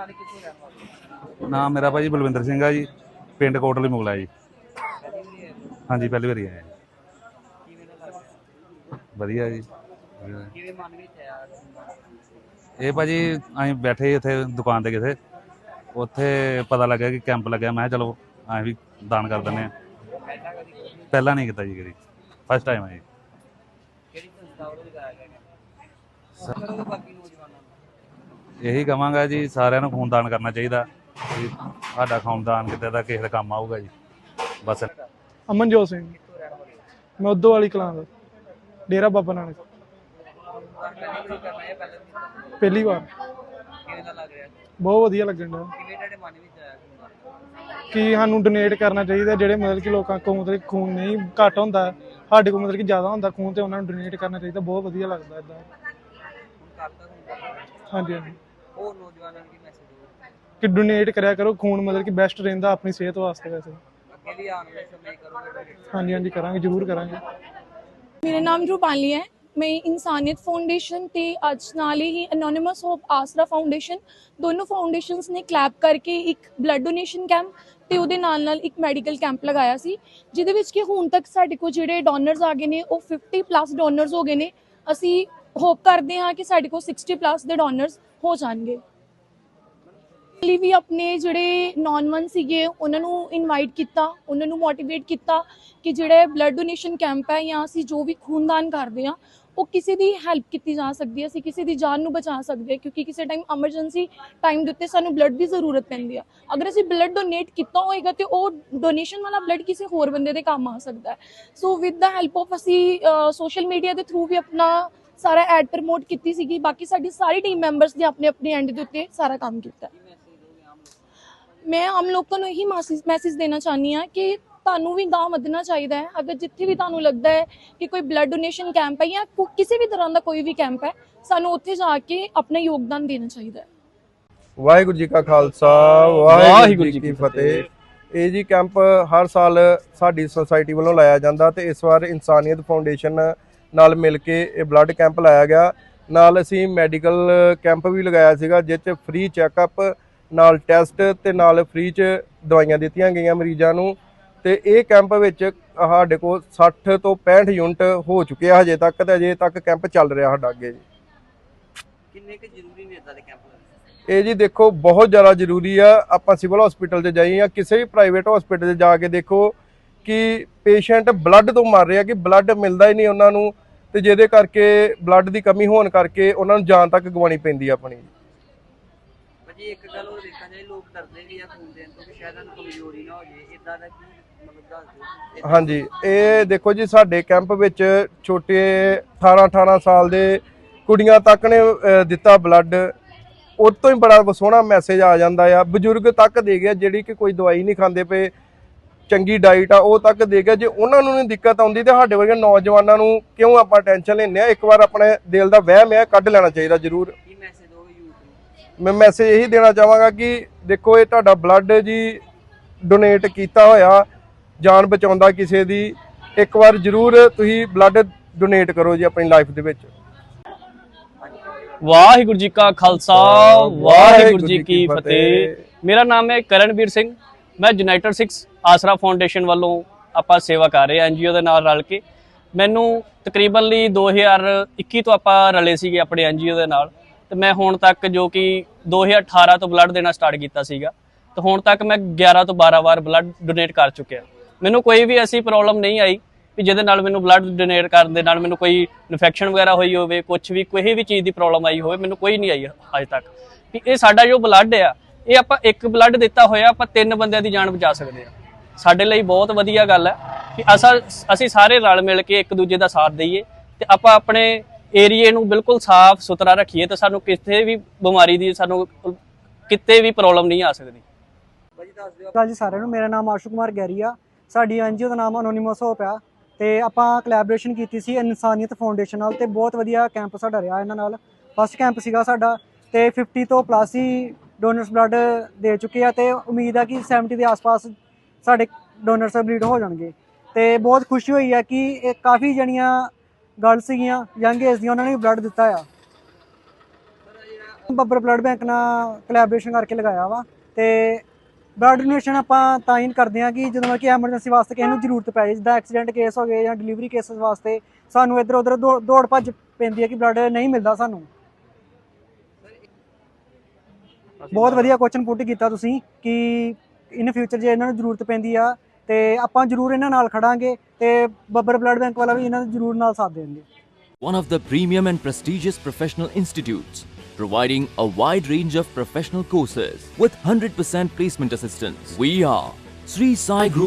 ਨਾਂ ਨੇ ਕਿੱਥੋਂ ਰਹਿਣ ਵਾਲੇ ਨਾਮ ਮੇਰਾ ਭਾਜੀ ਬਲਵਿੰਦਰ ਸਿੰਘ ਆ ਜੀ ਪਿੰਡ ਕੋਟਲੀ ਮੁਗਲਾ ਜੀ? ਹਾਂਜੀ ਪਹਿਲੀ ਵਾਰੀ ਲੱਗਦਾ ਵਧੀਆ ਜੀ। ਕਿਵੇਂ ਮਨ ਵਿੱਚ ਆਇਆ ਇਹ ਭਾਜੀ ਅਸੀਂ ਬੈਠੇ ਇੱਥੇ ਦੁਕਾਨ ਤੇ ਕਿਥੇ ਉੱਥੇ ਪਤਾ ਲੱਗਿਆ ਕਿ ਕੈਂਪ ਲੱਗਿਆ। ਮੈਂ ਚਲੋ ਅਸੀਂ ਵੀ ਦਾਨ ਕਰ ਦਿੰਦੇ ਆ ਪਹਿਲਾਂ ਨਹੀਂ। ਕੀਤਾ ਜੀ ਕਦੀ। ਫਸਟ ਟਾਈਮ ਹੈ ਜੀ। ਕਿਹੜੀ ਸੰਸਥਾ ਵੱਲੋਂ ਲਗਾਇਆ ਗਿਆ? ਕਰੋ ਬਾਕੀ ਨੌਜਵਾਨਾਂ ਇਹੀ ਕਵਾਂਗਾ ਜੀ, ਸਾਰਿਆਂ ਨੂੰ ਖੂਨਦਾਨ ਕਰਨਾ ਚਾਹੀਦਾ। ਕਿ ਸਾਡਾ ਖੂਨਦਾਨ ਕਿਤੇ ਦਾ ਕਿਸੇ ਦੇ ਕੰਮ ਆਊਗਾ ਜੀ। ਬਸ ਅਮਨਜੋਤ ਸਿੰਘ ਮੈਂ ਉਦੋਂ ਵਾਲੀ ਕਲਾਂ ਦਾ। ਡੇਰਾ ਬਾਬਾ ਨਾਨਕ। ਪਹਿਲੀ ਵਾਰ। ਬਹੁਤ ਵਧੀਆ ਲੱਗਣ ਡਿਆ। ਕਿ ਸਾਨੂੰ ਡੋਨੇਟ ਕਰਨਾ ਚਾਹੀਦਾ, ਜਿਹੜੇ ਮਤਲਬ ਕਿ ਲੋਕਾਂ ਕੋਲ ਮਤਲਬ ਖੂਨ ਨਹੀਂ, ਘੱਟ ਹੁੰਦਾ। ਸਾਡੇ ਕੋਲ ਮਤਲਬ ਕਿ ਜ਼ਿਆਦਾ ਹੁੰਦਾ ਖੂਨ ਤੇ ਉਹਨਾਂ ਨੂੰ ਡੋਨੇਟ ਕਰਨਾ ਚਾਹੀਦਾ। ਬਹੁਤ ਵਧੀਆ ਲੱਗਦਾ ਇਦਾਂ ਹਾਂਜੀ ਹਾਂਜੀ। ਹੋਰ ਨੌਜਵਾਨਾਂ ਨੂੰ ਕੀ ਮੈਸੇਜ ਦਿਓ ਕਿ ਡੋਨੇਟ ਕਰਿਆ ਕਰੋ ਖੂਨ ਮਤਲਬ ਕਿ ਬੈਸਟ ਰਹਿੰਦਾ ਆਪਣੀ ਸਿਹਤ ਵਾਸਤੇ ਵੈਸੇ। ਅੱਗੇ ਵੀ ਆਉਣ ਵਾਲੇ ਸਮੇਂ 'ਚ ਕਰੋਗੇ donate? ਹਾਂਜੀ ਹਾਂਜੀ ਕਰਾਂਗੇ ਜ਼ਰੂਰ ਕਰਾਂਗੇ। ਮੇਰਾ ਨਾਮ ਰੂਪਾਲੀ ਹੈ। ਮੈਂ ਇਨਸਾਨੀਅਤ ਫਾਊਂਡੇਸ਼ਨ ਤੇ ਅੱਜ ਨਾਲ ਹੀ ਐਨੋਨਿਮਸ ਹੋਪ ਆਸਰਾ ਫਾਊਂਡੇਸ਼ਨ ਦੋਨੋਂ ਫਾਊਂਡੇਸ਼ਨਸ ਨੇ ਕਲੈਬ ਕਰਕੇ ਇੱਕ ਬਲੱਡ ਡੋਨੇਸ਼ਨ ਕੈਂਪ ਤੇ ਉਹਦੇ ਨਾਲ ਨਾਲ ਇੱਕ ਮੈਡੀਕਲ ਕੈਂਪ ਲਗਾਇਆ ਸੀ ਜਿਹਦੇ ਵਿੱਚ ਕਿ ਹੁਣ ਤੱਕ ਸਾਡੇ ਕੋਲ ਜਿਹੜੇ ਡੋਨਰਸ ਆ ਗਏ ਨੇ ਉਹ 50 ਪਲੱਸ ਡੋਨਰਸ ਹੋ ਗਏ ਨੇ। ਅਸੀਂ ਹੋਪ ਕਰਦੇ ਹਾਂ ਕਿ ਸਾਡੇ ਕੋਲ 60 ਪਲੱਸ ਦੇ ਡੋਨਰਸ ਹੋ ਜਾਣਗੇ। ਲਈ ਵੀ ਆਪਣੇ ਜਿਹੜੇ ਨੌਨ ਵਨ ਸੀਗੇ, ਉਹਨਾਂ ਨੂੰ ਇਨਵਾਈਟ ਕੀਤਾ, ਉਹਨਾਂ ਨੂੰ ਮੋਟੀਵੇਟ ਕੀਤਾ ਕਿ ਜਿਹੜਾ ਬਲੱਡ ਡੋਨੇਸ਼ਨ ਕੈਂਪ ਹੈ ਜਾਂ ਅਸੀਂ ਜੋ ਵੀ ਖੂਨਦਾਨ ਕਰਦੇ ਆ ਉਹ ਕਿਸੇ ਦੀ ਹੈਲਪ ਕੀਤੀ ਜਾ ਸਕਦੀ ਹੈ, ਅਸੀਂ ਕਿਸੇ ਦੀ ਜਾਨ ਨੂੰ ਬਚਾ ਸਕਦੇ ਹਾਂ, ਕਿਉਂਕਿ ਕਿਸੇ ਟਾਈਮ ਐਮਰਜੈਂਸੀ ਟਾਈਮ ਦੇ ਉੱਤੇ ਸਾਨੂੰ ਬਲੱਡ ਦੀ ਜ਼ਰੂਰਤ ਪੈਂਦੀ ਆ। ਅਗਰ ਅਸੀਂ ਬਲੱਡ ਡੋਨੇਟ ਕੀਤਾ ਹੋਏਗਾ ਤੇ ਉਹ ਡੋਨੇਸ਼ਨ ਵਾਲਾ ਬਲੱਡ ਕਿਸੇ ਹੋਰ ਬੰਦੇ ਦੇ ਕੰਮ ਆ ਸਕਦਾ ਹੈ। So with the help of ਅਸੀਂ ਸੋਸ਼ਲ ਮੀਡੀਆ ਦੇ ਥਰੂ ਵੀ ਆਪਣਾ ਸਾਰਾ ਐਡ ਪ੍ਰਮੋਟ ਕੀਤੀ ਸੀਗੀ ਬਾਕੀ ਸਾਡੀ ਸਾਰੀ ਟੀਮ ਮੈਂਬਰਸ ਨੇ ਆਪਣੇ ਆਪਣੇ ਐਂਡ ਦੇ ਉੱਤੇ ਸਾਰਾ ਕੰਮ ਕੀਤਾ। ਮੈਂ ਆਮ ਲੋਕਾਂ ਨੂੰ ਇਹੀ ਮੈਸੇਜ ਦੇਣਾ ਚਾਹਨੀ ਆ ਕਿ ਤੁਹਾਨੂੰ ਵੀ ਗਾਂਹ ਵਧਣਾ ਚਾਹੀਦਾ ਹੈ। ਅਗਰ ਜਿੱਥੇ ਵੀ ਤੁਹਾਨੂੰ ਲੱਗਦਾ ਹੈ ਕਿ ਕੋਈ ਬਲੱਡ ਡੋਨੇਸ਼ਨ ਕੈਂਪ ਹੈ ਜਾਂ ਕਿਸੇ ਵੀ ਤਰ੍ਹਾਂ ਦਾ ਕੋਈ ਵੀ ਕੈਂਪ ਹੈ ਸਾਨੂੰ ਉੱਥੇ ਜਾ ਕੇ ਆਪਣਾ ਯੋਗਦਾਨ ਦੇਣਾ ਚਾਹੀਦਾ ਹੈ। ਵਾਹਿਗੁਰੂ ਜੀ ਕਾ ਖਾਲਸਾ ਵਾਹਿਗੁਰੂ ਜੀ ਕੀ ਫਤਿਹ। ਇਹ ਜੀ ਕੈਂਪ ਹਰ ਸਾਲ ਸਾਡੀ ਸੁਸਾਇਟੀ ਵੱਲੋਂ ਲਾਇਆ ਜਾਂਦਾ ਤੇ ਇਸ ਵਾਰ ਇਨਸਾਨੀਅਤ ਫਾਊਂਡੇਸ਼ਨ ਨਾਲ ਮਿਲ ਕੇ ਇਹ ਬਲੱਡ ਕੈਂਪ ਲਾਇਆ ਗਿਆ। ਨਾਲ ਅਸੀਂ ਮੈਡੀਕਲ ਕੈਂਪ ਵੀ ਲਗਾਇਆ ਸੀਗਾ ਜਿਸ 'ਚ ਫ੍ਰੀ ਚੈੱਕਅਪ ਨਾਲ ਟੈਸਟ ਤੇ ਨਾਲ ਫ੍ਰੀ 'ਚ ਦਵਾਈਆਂ ਦਿੱਤੀਆਂ ਗਈਆਂ ਮਰੀਜ਼ਾਂ ਨੂੰ। ਤੇ ਇਹ ਕੈਂਪ ਵਿੱਚ ਸਾਡੇ ਕੋਲ 60 ਤੋਂ 65 ਯੂਨਿਟ ਹੋ ਚੁੱਕੇ ਆ ਹਜੇ ਤੱਕ ਤੇ ਅਜੇ ਤੱਕ ਕੈਂਪ ਚੱਲ ਰਿਹਾ ਸਾਡਾ ਅੱਗੇ ਜੀ। ਕਿੰਨੇ ਕੁ ਜ਼ਰੂਰੀ ਨੇ ਇਦਾਂ ਦੇ ਕੈਂਪ ਇਹ ਜੀ ਦੇਖੋ ਬਹੁਤ ਜ਼ਿਆਦਾ ਜ਼ਰੂਰੀ ਆ। ਆਪਾਂ ਸਿਵਲ ਹਸਪੀਟਲ 'ਚ ਜਾਈਏ ਜਾਂ ਕਿਸੇ ਵੀ ਪ੍ਰਾਈਵੇਟ ਹਸਪੀਟਲ 'ਚ ਜਾ ਕੇ ਦੇਖੋ ਕਿ ਪੇਸ਼ੈਂਟ ਬਲੱਡ ਤੋਂ ਮਰ ਰਿਹਾ ਕਿ ਬਲੱਡ ਮਿਲਦਾ ਹੀ ਨਹੀਂ ਉਹਨਾਂ ਨੂੰ ਤੇ ਜਿਹਦੇ ਕਰਕੇ ਬਲੱਡ ਦੀ ਕਮੀ ਹੋਣ ਕਰਕੇ ਉਹਨਾਂ ਨੂੰ ਜਾਨ ਤੱਕ ਗਵਾਉਣੀ ਪੈਂਦੀ ਆ ਆਪਣੀ। ਭਾਜੀ ਇੱਕ ਗੱਲ ਹੋਰ ਦੇਖਾਂ ਜਾਏ ਲੋਕ ਡਰਦੇ ਵੀ ਆ ਖੂਨ ਦੇਣ ਤੋਂ ਕਿ ਸ਼ਾਇਦ ਉਹਨਾਂ ਨੂੰ ਕਮਜ਼ੋਰੀ ਨਾ ਹੋ ਜੇ ਇਦਾਂ ਦਾ ਕੀ ਮਤਲਬ ਦੱਸ ਦਿਓ? ਹਾਂਜੀ ਇਹ ਦੇਖੋ ਜੀ ਸਾਡੇ ਕੈਂਪ ਵਿੱਚ ਛੋਟੇ 18 18 ਸਾਲ ਦੇ ਕੁੜੀਆਂ ਤੱਕ ਨੇ ਦਿੱਤਾ ਬਲੱਡ। ਉਹ ਤੋਂ ਹੀ ਬੜਾ ਸੋਹਣਾ ਮੈਸੇਜ ਆ ਜਾਂਦਾ ਆ। ਬਜ਼ੁਰਗ ਤੱਕ ਦੇ ਗਿਆ ਜਿਹੜੀ ਕਿ ਕੋਈ ਦਵਾਈ ਨਹੀਂ ਖਾਂਦੇ ਪਏ। ਚੰਗੀ ਡਾਈਟ ਆ ਉਹ ਤੱਕ ਦੇ ਗਿਆ। ਜੇ ਉਹਨਾਂ ਨੂੰ ਨਹੀਂ ਦਿੱਕਤ ਆਉਂਦੀ ਤੇ ਸਾਡੇ ਵਰਗੇ ਨੌਜਵਾਨਾਂ ਨੂੰ ਕਿਉਂ ਆਪਾਂ ਟੈਨਸ਼ਨ ਲੈਂਦੇ ਆ? ਇੱਕ ਵਾਰ ਆਪਣੇ ਦਿਲ ਦਾ ਵਹਿਮ ਹੈ ਕੱਢ ਲੈਣਾ ਚਾਹੀਦਾ ਜ਼ਰੂਰ। ਕੀ ਮੈਂ ਮੈਸੇਜ ਇਹੀ ਦੇਣਾ ਚਾਹਾਂਗਾ ਕਿ ਦੇਖੋ ਇਹ ਤੁਹਾਡਾ ਬਲੱਡ ਜੀ ਡੋਨੇਟ ਕੀਤਾ ਹੋਇਆ ਜਾਨ ਬਚਾਉਂਦਾ ਕਿਸੇ ਦੀ ਇੱਕ ਵਾਰ ਜ਼ਰੂਰ ਤੁਸੀਂ ਬਲੱਡ ਡੋਨੇਟ ਕਰੋ ਜੀ ਆਪਣੀ ਲਾਈਫ ਦੇ ਵਿੱਚ। ਵਾਹਿਗੁਰੂ ਜੀ ਕਾ ਖਾਲਸਾ ਵਾਹਿਗੁਰੂ ਜੀ ਕੀ ਫਤਿਹ। ਮੇਰਾ ਨਾਮ ਹੈ ਕਰਨਵੀਰ ਸਿੰਘ। ਮੈਂ ਯੂਨਾਈਟਿਡ ਸਿਕਸ ਆਸਰਾ ਫਾਊਂਡੇਸ਼ਨ ਵੱਲੋਂ ਆਪਾਂ ਸੇਵਾ ਕਰ ਰਹੇ ਹਾਂ ਐਨਜੀਓ ਦੇ ਨਾਲ ਰਲ ਕੇ। ਮੈਨੂੰ ਤਕਰੀਬਨ ਲਈ 2021 ਤੋਂ ਆਪਾਂ ਰਲੇ ਸੀਗੇ ਆਪਣੇ ਐਨਜੀਓ ਦੇ ਨਾਲ। ਤੇ ਮੈਂ ਹੁਣ ਤੱਕ ਜੋ ਕਿ 2018 ਤੋਂ ਬਲੱਡ ਦੇਣਾ ਸਟਾਰਟ ਕੀਤਾ ਸੀਗਾ। ਤੇ ਹੁਣ ਤੱਕ ਮੈਂ 11 ਤੋਂ 12 ਵਾਰ ਬਲੱਡ ਡੋਨੇਟ ਕਰ ਚੁੱਕਿਆ। ਮੈਨੂੰ ਕੋਈ ਵੀ ਐਸੀ ਪ੍ਰੋਬਲਮ ਨਹੀਂ ਆਈ ਵੀ ਜਿਹਦੇ ਨਾਲ ਮੈਨੂੰ ਬਲੱਡ ਡੋਨੇਟ ਕਰਨ ਦੇ ਨਾਲ ਮੈਨੂੰ ਕੋਈ ਇਨਫੈਕਸ਼ਨ ਵਗੈਰਾ ਹੋਈ ਹੋਵੇ ਕੁਝ ਵੀ, ਕੋਈ ਵੀ ਚੀਜ਼ ਦੀ ਪ੍ਰੋਬਲਮ ਆਈ ਹੋਵੇ, ਮੈਨੂੰ ਕੋਈ ਨਹੀਂ ਆਈ ਅਜੇ ਤੱਕ। ਵੀ ਇਹ ਸਾਡਾ ਜੋ ਬਲੱਡ ਆ ਇਹ ਆਪਾਂ ਇੱਕ ਬਲੱਡ ਦਿੱਤਾ ਹੋਇਆ, ਆਪਾਂ ਤਿੰਨ ਬੰਦਿਆਂ ਦੀ ਜਾਨ ਬਚਾ ਸਕਦੇ ਆ ਸਾਡੇ ਲਈ ਬਹੁਤ ਵਧੀਆ ਗੱਲ ਹੈ ਕਿ ਅਸਾਂ ਅਸੀਂ ਸਾਰੇ ਰਲ ਮਿਲ ਕੇ ਇੱਕ ਦੂਜੇ ਦਾ ਸਾਥ ਦਈਏ ਤੇ ਆਪਾਂ ਆਪਣੇ ਏਰੀਏ ਨੂੰ ਬਿਲਕੁਲ ਸਾਫ਼ ਸੁਥਰਾ ਰੱਖੀਏ ਤੇ ਸਾਨੂੰ ਕਿਸੇ ਵੀ ਬਿਮਾਰੀ ਦੀ ਸਾਨੂੰ ਕਿਤੇ ਵੀ ਪ੍ਰੋਬਲਮ ਨਹੀਂ ਆ ਸਕਦੀ। ਭਾਜੀ ਦੱਸ ਦਿਓ। ਸਤਿ ਜੀ ਸਾਰਿਆਂ ਨੂੰ, ਮੇਰਾ ਨਾਮ ਆਸ਼ੂ ਕੁਮਾਰ ਗੈਰੀ ਆ ਸਾਡੀ ਐਨਜੀਓ ਦਾ ਨਾਮ ਅਨੋਨਿਮਸ ਹੋਪ ਆ। ਤੇ ਆਪਾਂ ਕੋਲੈਬੋਰੇਸ਼ਨ ਕੀਤੀ ਸੀ ਇਨਸਾਨੀਅਤ ਫਾਊਂਡੇਸ਼ਨ ਨਾਲ ਤੇ ਬਹੁਤ ਵਧੀਆ ਕੈਂਪ ਸਾਡਾ ਰਿਹਾ ਇਹਨਾਂ ਨਾਲ। ਫਸਟ ਕੈਂਪ ਸੀਗਾ ਸਾਡਾ ਤੇ 50 ਤੋਂ ਪਲੱਸ ਹੀ ਡੋਨਰਸ ਬਲੱਡ ਦੇ ਚੁੱਕੇ ਆ ਤੇ ਉਮੀਦ ਆ ਕਿ 70 ਦੇ ਆਸ-ਪਾਸ ਸਾਡੇ ਡੋਨਰਸ ਬਲੀਡ ਹੋ ਜਾਣਗੇ। ਤੇ ਬਹੁਤ ਖੁਸ਼ੀ ਹੋਈ ਆ ਕਿ ਇਹ ਕਾਫੀ ਜਣੀਆਂ ਗਰਲਸ ਸੀਗੀਆਂ, ਯੰਗ ਏਜ ਦੀਆਂ, ਉਹਨਾਂ ਨੇ ਵੀ ਬਲੱਡ ਦਿੱਤਾ ਆ। ਬੱਬਰ ਬਲੱਡ ਬੈਂਕ ਨਾਲ ਕੋਲੈਬੋਰੇਸ਼ਨ ਕਰਕੇ ਲਗਾਇਆ ਵਾ ਤੇ ਬਲੱਡ ਡੋਨੇਸ਼ਨ ਆਪਾਂ ਤਾਂ ਹੀ ਕਰਦੇ ਆ ਕਿ ਜਦੋਂ ਕਿ ਐਮਰਜੈਂਸੀ ਵਾਸਤੇ ਕਿਸੇ ਨੂੰ ਜ਼ਰੂਰਤ ਪੈ ਜਾਏ, ਜਿੱਦਾਂ ਐਕਸੀਡੈਂਟ ਕੇਸ ਹੋ ਗਏ ਜਾਂ ਡਿਲੀਵਰੀ ਕੇਸਸ ਵਾਸਤੇ ਸਾਨੂੰ ਇੱਧਰ ਉੱਧਰ ਦੌੜ ਦੌੜ ਭੱਜ ਪੈਂਦੀ ਹੈ ਕਿ ਬਲੱਡ ਨਹੀਂ ਮਿਲਦਾ ਸਾਨੂੰ। ਬਹੁਤ ਵਧੀਆ ਕੁਐਸਚਨ ਪੁੱਟ ਕੀਤਾ ਤੁਸੀਂ ਕਿ ਇਨ ਫਿਊਚਰ ਜੇ ਇਹਨਾਂ ਨੂੰ ਜ਼ਰੂਰਤ ਪੈਂਦੀ ਆ ਤੇ ਆਪਾਂ ਜ਼ਰੂਰ ਇਹਨਾਂ ਨਾਲ ਖੜਾਂਗੇ ਤੇ ਬੱਬਰ ਬਲੱਡ ਬੈਂਕ ਵਾਲਾ ਵੀ ਇਹਨਾਂ ਦਾ ਜ਼ਰੂਰ ਨਾਲ ਸਾਥ ਦੇਣਗੇ one of the premium and prestigious professional institutes, providing a wide range of professional courses with 100% placement assistance. We are Sri Sai Group